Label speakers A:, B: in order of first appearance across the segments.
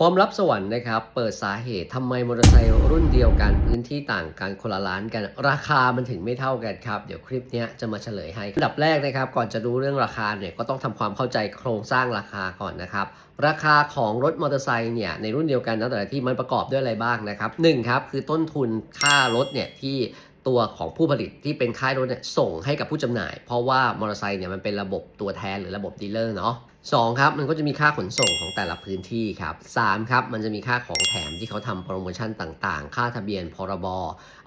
A: ความลับสวรรค์นะครับ เปิดสาเหตุทำไมมอเตอร์ไซค์รุ่นเดียวกันพื้นที่ต่างกันคนละล้านกัน ราคามันถึงไม่เท่ากันครับ เดี๋ยวคลิปนี้จะมาเฉลยให้อันดับแรกนะครับ ก่อนจะรู้เรื่องราคาเนี่ยก็ต้องทำความเข้าใจโครงสร้างราคาก่อนนะครับ ราคาของรถมอเตอร์ไซค์เนี่ยในรุ่นเดียวกันนะแต่ละที่มันประกอบด้วยอะไรบ้างนะครับหนึ่งครับคือต้นทุนค่ารถเนี่ยที่ตัวของผู้ผลิตที่เป็นค่ายรถเนี่ยส่งให้กับผู้จำหน่าย เพราะว่ามอเตอร์ไซค์เนี่ยมันเป็นระบบตัวแทนหรือระบบดีลเลอร์เนาะ สองครับมันก็จะมีค่าขนส่งของแต่ละพื้นที่ครับสามครับมันจะมีค่าของแถมที่เขาทำโปรโมชั่นต่างๆ ค่าทะเบียนพรบ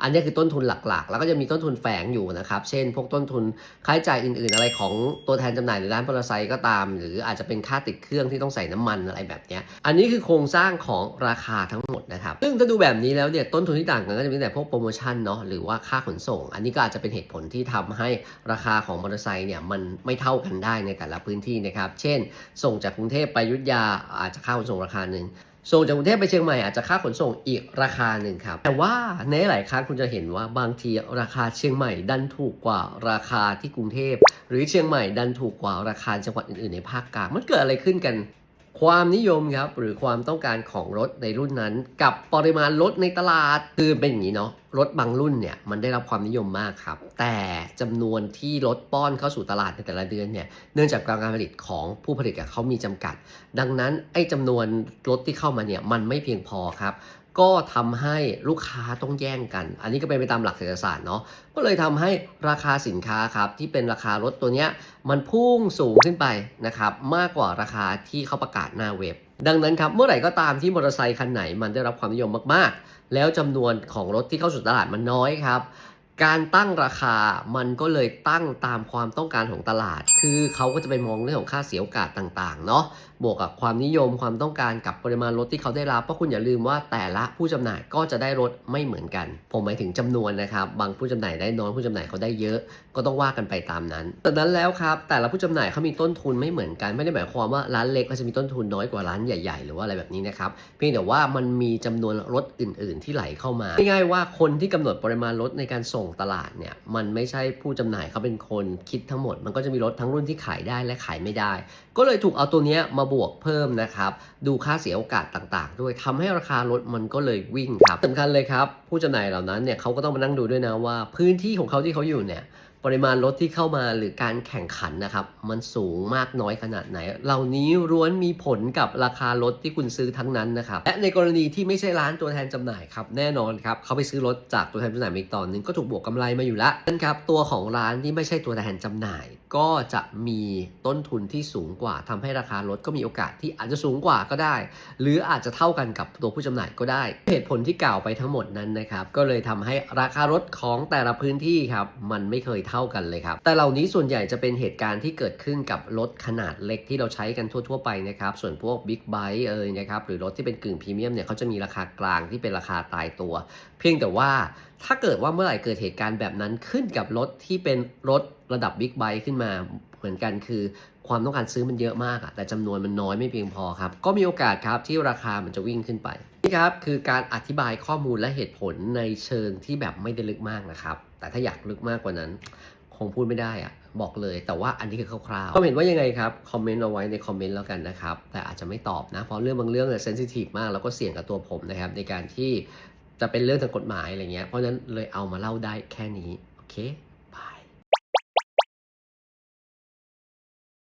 A: อันนี้คือต้นทุนหลักๆ แล้วก็จะมีต้นทุนแฝงอยู่นะครับ เช่น พวกต้นทุนค่าใช้จ่ายอื่นๆ อะไรของตัวแทนจำหน่ายหรือร้านมอเตอร์ไซค์ก็ตาม หรืออาจจะเป็นค่าติดเครื่องที่ต้องใส่น้ำมันอะไรแบบนี้อันนี้คือโครงสร้างของราคาทั้งหมดนะครับซึ่งถ้าดูแบบนี้แล้วเนี่ยต้นทุนที่ต่างกันก็จะมีแต่พวกโปรโมชั่นเนาะหรือว่าค่าขนส่ง อันนี้ก็อาจจะเป็นเหตุผลที่ทำให้ราคาของมอเตอร์ไซค์เนี่ยมันไม่เท่ากันได้ในแต่ละพื้นที่นะครับเช่นส่งจากกรุงเทพไปยุทธยาอาจจะค่าขนส่งราคาหนึ่งส่งจากกรุงเทพไปเชียงใหม่อาจจะค่าขนส่งอีกราคาหนึ่งครับ แต่ว่าในหลายครั้งคุณจะเห็นว่าบางทีราคาเชียงใหม่ดันถูกกว่าราคาที่กรุงเทพ หรือเชียงใหม่ดันถูกกว่าราคาจังหวัดอื่นๆในภาคกลางมันเกิดอะไรขึ้นกัน ความนิยมครับหรือความต้องการของรถในรุ่นนั้น กับปริมาณรถในตลาดคือเป็นอย่างนี้เนาะรถบางรุ่นเนี่ยมันได้รับความนิยมมากครับ แต่จำนวนที่รถป้อนเข้าสู่ตลาดในแต่ละเดือนเนี่ยเนื่องจากการผลิตของผู้ผลิตเขามีจำกัด ดังนั้นไอ้จำนวนรถที่เข้ามาเนี่ยมันไม่เพียงพอครับ ก็ทำให้ลูกค้าต้องแย่งกัน อันนี้ก็เป็นไปตามหลักเศรษฐศาสตร์เนาะ ก็เลยทำให้ราคาสินค้าครับที่เป็นราคารถตัวเนี้ยมันพุ่งสูงขึ้นไปนะครับมากกว่าราคาที่เขาประกาศหน้าเว็บ ดังนั้นครับเมื่อไหร่ก็ตามที่มอเตอร์ไซคันไหนมันได้รับความนิยมมากๆ แล้วจำนวนของรถที่เข้าสู่ตลาดมันน้อยครับการตั้งราคามันก็เลยตั้งตามความต้องการของตลาด คือเขาก็จะไปมองเรื่องของค่าเสียโอกาสต่างๆ เนาะบวกกับความนิยมความต้องการกับปริมาณรถที่เขาได้รับ เพราะคุณอย่าลืมว่าแต่ละผู้จำหน่ายก็จะได้รถไม่เหมือนกัน ผมหมายถึงจำนวนนะครับ บางผู้จำหน่ายได้น้อยผู้จำหน่ายเขาได้เยอะ ก็ต้องว่ากันไปตามนั้นแต่นั้นแล้วครับแต่ละผู้จำหน่ายเขามีต้นทุนไม่เหมือนกัน ไม่ได้หมายความว่าร้านเล็กเขาจะมีต้นทุนน้อยกว่าร้านใหญ่ ๆ หรือว่าอะไรแบบนี้นะครับเพียงแต่ว่ามันมีจำนวนรถอื่น ๆ ที่ไหลเข้ามาง่ายๆว่าคนที่กำหนดปริมาณรถในการส่งตลาดเนี่ยมันไม่ใช่ผู้จำหน่ายเขาเป็นคนคิดทั้งหมด มันก็จะมีรถทั้งรุ่นที่ขายได้และขายไม่ได้ ก็เลยถูกเอาตัวเนี้ยมาบวกเพิ่มนะครับ ดูค่าเสียโอกาสต่างๆ ด้วยทำให้ราคารถมันก็เลยวิ่งครับสำคัญเลยครับ ผู้จำหน่ายเหล่านั้นเนี่ยเขาก็ต้องมานั่งดูด้วยนะว่า พื้นที่ของเขาที่เขาอยู่เนี่ย ปริมาณรถที่เข้ามาหรือการแข่งขันนะครับ มันสูงมากน้อยขนาดไหน เหล่านี้ล้วนมีผลกับราคารถที่คุณซื้อทั้งนั้นนะครับ และในกรณีที่ไม่ใช่ร้านตัวแทนจำหน่ายครับแน่นอนครับเขาไปซื้อรถจากตัวแทนจำหน่ายอีกตอนนึงก็ถูกบวกกำไรมาอยู่แล้วนั่นครับตัวของร้านที่ไม่ใช่ตัวแทนจำหน่าย ก็จะมีต้นทุนที่สูงกว่าทำให้ราคารถก็มีโอกาสที่อาจจะสูงกว่าก็ได้ หรืออาจจะเท่ากันกับตัวผู้จำหน่ายก็ได้ เหตุผลที่กล่าวไปทั้งหมดนั้นนะครับก็เลยทำให้ราคารถของแต่ละพื้นที่ครับมันไม่เคยเท่ากันเลยครับ แต่เหล่านี้ส่วนใหญ่จะเป็นเหตุการณ์ที่เกิดขึ้นกับรถขนาดเล็กที่เราใช้กันทั่ว ๆ ไปนะครับ ส่วนพวกบิ๊กไบค์เอ่ยนะครับ หรือรถที่เป็นกึ่งพรีเมียมเนี่ยเขาจะมีราคากลางที่เป็นราคาตายตัว เพียงแต่ว่าถ้าเกิดว่าเมื่อไหร่เกิดเหตุการณ์แบบนั้นขึ้นกับรถที่เป็นรถระดับบิ๊กไบค์ขึ้นมา เหมือนกันคือความต้องการซื้อมันเยอะมากอะแต่จำนวนมันน้อยไม่เพียงพอครับ ก็มีโอกาสครับที่ราคามันจะวิ่งขึ้นไปนี่ครับคือการอธิบายข้อมูลและเหตุผลในเชิงที่แบบไม่ได้ลึกมากนะครับ แต่ถ้าอยากลึกมากกว่านั้น คงพูดไม่ได้อะบอกเลย แต่ว่าอันนี้คือคร่าวๆควาเห็นว่ายังไงครับคอมเมนต์เอาไว้ในคอมเมนต์แล้วกันนะครับแต่อาจจะไม่ตอบนะเพราะเรื่องบางเรื่องเนี่ยเซนซิทีฟมากแล้วก็เสี่ยงกับตัวผมนะครับในการที่จะเป็นเรื่องทางกฎหมายอะไรเงี้ยเพราะนั้นเลยเอามาเล่าได้แค่นี้โอเค